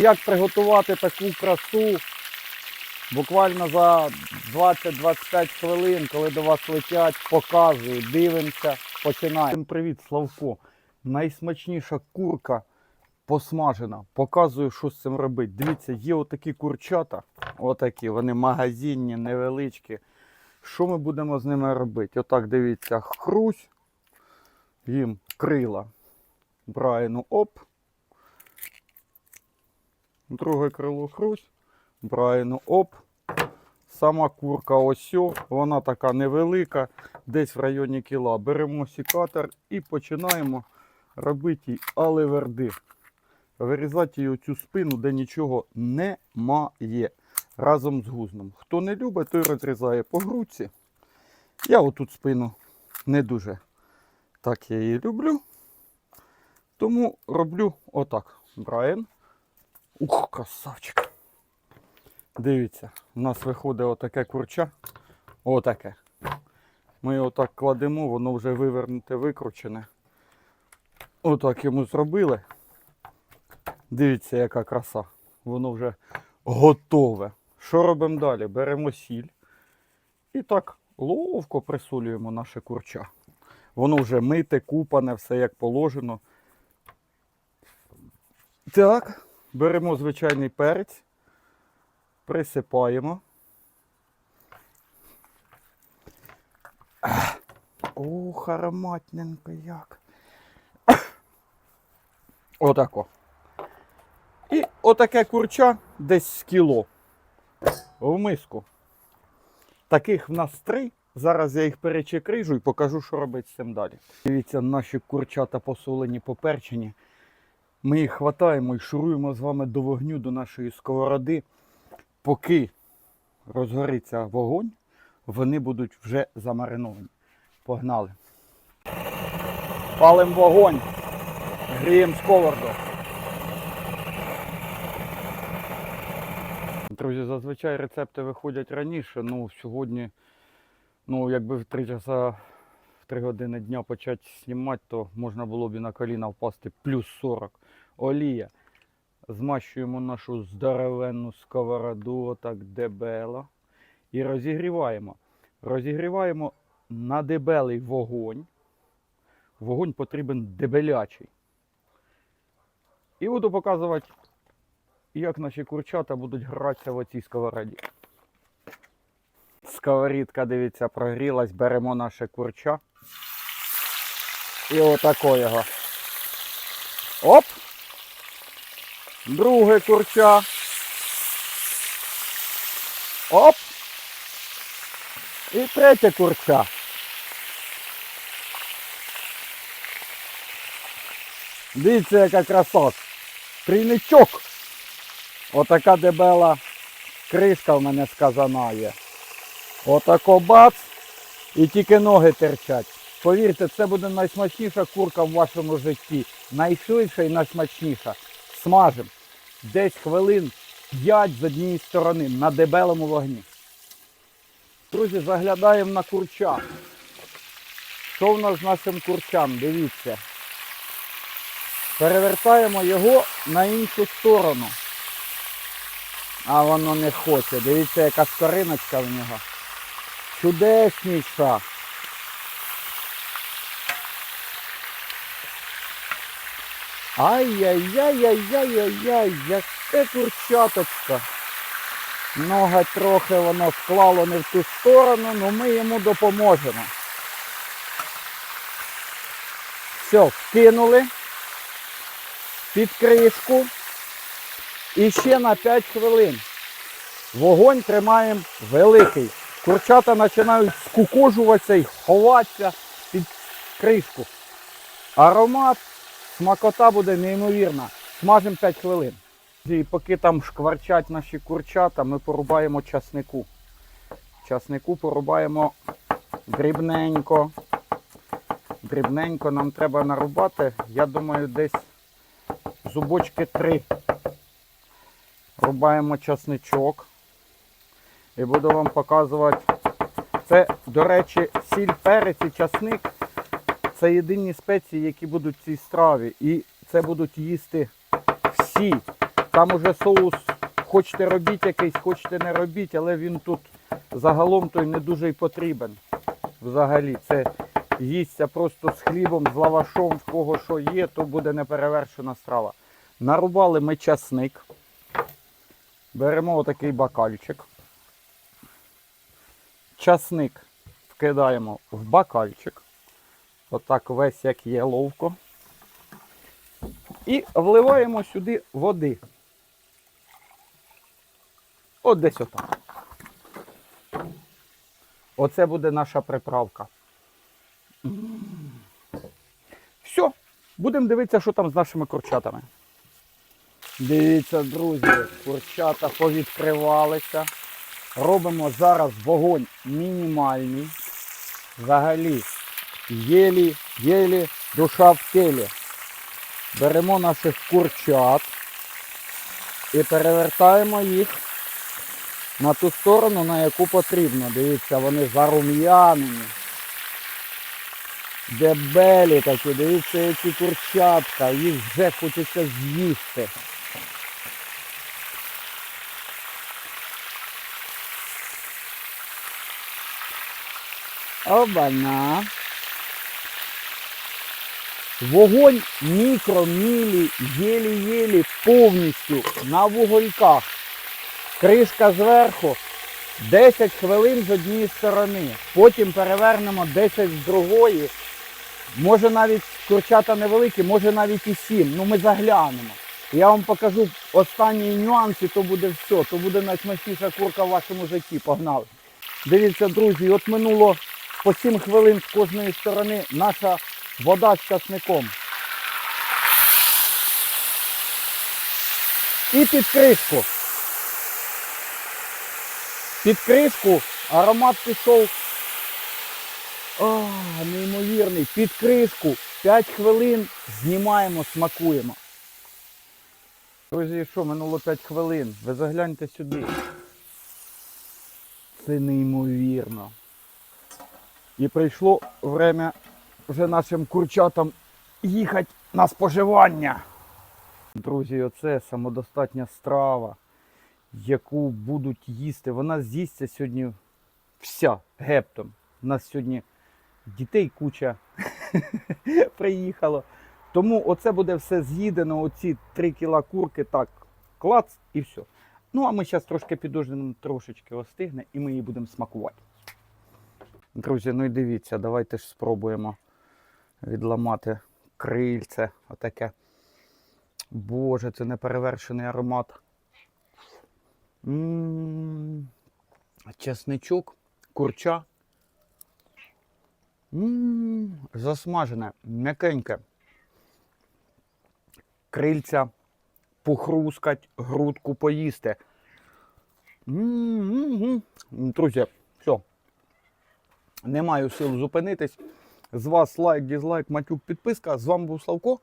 Як приготувати таку красу буквально за 20-25 хвилин, коли до вас летять, показую, дивимося, починаємо. Всім Привіт, Славко. Найсмачніша курка посмажена. Показую, що з цим робити. Дивіться, є отакі курчата, отакі, вони магазинні, невеличкі. Що ми будемо з ними робити? Отак дивіться, хрусь, їм крила. Брайну оп. Друге крило хрусь. Брайну оп. Сама курка ось, вона така невелика, десь в районі кіла. Беремо сікатор і починаємо робити їй алеверди. Вирізати цю спину, де нічого немає. Разом з гузном. Хто не любить, той розрізає по грудці. Я отут спину не дуже так я її люблю. Тому роблю отак. Брайан. Ух, красавчик. Дивіться, у нас виходить отаке курча. Отаке. Ми його так кладемо, воно вже вивернуте, викручене. Отак йому зробили. Дивіться, яка краса. Воно вже готове. Що робимо далі? Беремо сіль і так ловко присолюємо наше курча. Воно вже мите, купане, все як положено. Так, беремо звичайний перець, присипаємо. Ох, ароматненько як. Отако. І отаке курча десь з кіло в миску. Таких в нас три. Зараз я їх перечекрижу і покажу, що робити з цим далі. Дивіться, наші курчата посолені, поперчені. Ми їх хватаємо і шуруємо з вами до вогню, до нашої сковороди. Поки розгориться вогонь, вони будуть вже замариновані. Погнали. Палимо вогонь, гріємо сковороду. Друзі, зазвичай рецепти виходять раніше. Ну, сьогодні, ну, якби в 3 часа, в 3 години дня почати знімати, то можна було б і на коліна впасти плюс 40. Олія. Змащуємо нашу здоровенну сковороду, отак дебело. І розігріваємо. Розігріваємо на дебелий вогонь. Вогонь потрібен дебелячий. І буду показувати як наші курчата будуть гратися в оцій сковороді. Сковорідка, дивіться, прогрілась, беремо наше курча. І отако його. Оп! Друге курча. Оп! І третє курча. Дивіться, яка краса. Трійничок. Отака дебела кришка в мене сказана є. Отако бац. І тільки ноги терчать. Повірте, це буде найсмачніша курка в вашому житті. Найшвидша і найсмачніша. Смажимо. Десь хвилин 5 з однієї сторони на дебелому вогні. Друзі, заглядаємо на курча. Що в нас з нашим курчам? Дивіться. Перевертаємо його на іншу сторону. А воно не хоче. Дивіться, яка скориночка в нього. Чудесніша. Ай-яй-яй-яй-яй-яй-яй, яке курчаточка. Нога трохи воно склало не в ту сторону, але ми йому допоможемо. Все, вкинули під кришку. І ще на 5 хвилин. Вогонь тримаємо великий. Курчата починають скукожуватися і ховатися під кришку. Аромат, смакота буде неймовірна. Смажимо 5 хвилин. І поки там шкварчать наші курчата, ми порубаємо часнику. Часнику порубаємо дрібненько. Дрібненько нам треба нарубати, я думаю, десь зубочки 3. Рубаємо часничок. І буду вам показувати. Це, до речі, сіль, перець і часник. Це єдині спеції, які будуть в цій страві. І це будуть їсти всі. Там уже соус, хочете робіть якийсь, хочете не робіть, але він тут загалом той не дуже й потрібен. Взагалі, це їсться просто з хлібом, з лавашом, в кого що є, то буде неперевершена страва. Нарубали ми часник. Беремо отакий бакальчик. Часник вкидаємо в бакальчик. Отак весь як є ловко. І вливаємо сюди води. От десь отак. Оце буде наша приправка. Все, будемо дивитися, що там з нашими курчатами. Дивіться, друзі, курчата повідкривалися. Робимо зараз вогонь мінімальний. Взагалі, єлі, єлі, душа в тілі. Беремо наших курчат і перевертаємо їх на ту сторону, на яку потрібно. Дивіться, вони зарум'янені. Дебелі такі, дивіться, які курчатка, їх вже хочеться з'їсти. Обана. Вогонь мікро, мілі, єлі-єлі повністю на вугольках. Кришка зверху. 10 хвилин з однієї сторони. Потім перевернемо 10 з другої. Може навіть курчата невеликі, може навіть і 7. Ну ми заглянемо. Я вам покажу останні нюанси, то буде все. То буде найсмачніша курка в вашому житті. Погнали. Дивіться, друзі, от минуло по 7 хвилин з кожної сторони наша вода з часником. І під кришку. Під кришку аромат пішов. А, неймовірний. Під кришку 5 хвилин знімаємо, смакуємо. Друзі, що, минуло 5 хвилин. Ви загляньте сюди. Це неймовірно. І прийшло время вже нашим курчатам їхати на споживання. Друзі, оце самодостатня страва, яку будуть їсти. Вона з'їсться сьогодні вся гептом. У нас сьогодні дітей куча приїхало. Тому оце буде все з'їдено, оці 3 кіла курки, так, клац і все. Ну, а ми зараз трошки підождемо, трошечки остигне і ми її будемо смакувати. Друзі, ну і дивіться, давайте ж спробуємо відламати крильце. Отаке. Боже, це неперевершений аромат. М, Чесничок, курча. М, Засмажене, м'якеньке. Крильця похрускать, грудку поїсти. М-м-м. Друзі, все. Не маю сил зупинитись. З вас лайк, дізлайк, матюк, підписка. З вами був Славко.